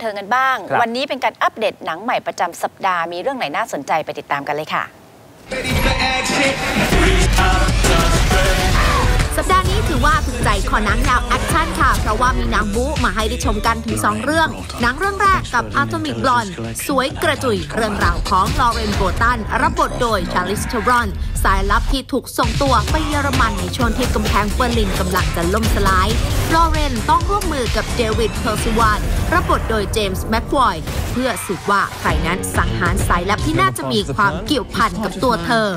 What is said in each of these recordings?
เทิงกันบ้างครับวันนี้เป็นการอัปเดตหนังใหม่ประจำสัปดาห์มีเรื่องไหนน่าสนใจไปติดตามกันเลยค่ะ ใจขอหนังแนวแอคชั่นค่ะ เพราะว่ามีหนังบู๊มาให้ได้ชมกันถึง 2 เรื่อง หนังเรื่องแรกกับ Atomic Blonde สวยกระจุยเรื่องราวของลอเรนโบตันรับบทโดยชาลิสเทรอน สายลับที่ถูกส่งตัวไปเยอรมันในช่วงที่กำแพงเบอร์ลินกำลังจะล่มสลายลอเรนต้องร่วมมือกับเดวิดเพอร์ซิวานรับบทโดยเจมส์แม็กควอยเพื่อสืบว่าใครนั้นสังหารสายลับที่น่าจะมีความเกี่ยวพันกับตัวเธอ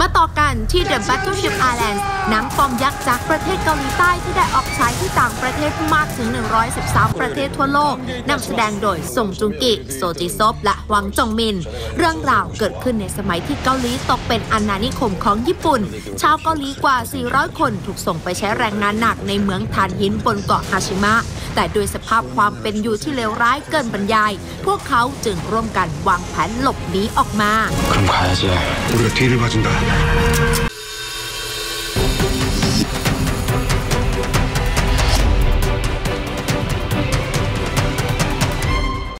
มาต่อกันที่ The Battleship Islands นังฟอมยักษ์จากประเทศเกาหลีใต้ที่ได้ออกฉายที่ต่างประเทศมากถึง 113 ประเทศทั่วโลกนำแสดงโดยซงจุงกิ โซจิซบและหวังจงมิน เรื่องราวเกิดขึ้นในสมัยที่เกาหลีตกเป็นอาณานิคมของญี่ปุ่น ชาวเกาหลีกว่า 400 คนถูกส่งไปใช้แรงงานหนักในเมืองถ่านหินบนเกาะฮาชิมะ แต่ด้วยสภาพความเป็นอยู่ที่เลวร้ายเกินบรรยาย พวกเขาจึงร่วมกันวางแผนหลบหนีออกมา 그럼 가야지. 우리가 뒤를 봐준다.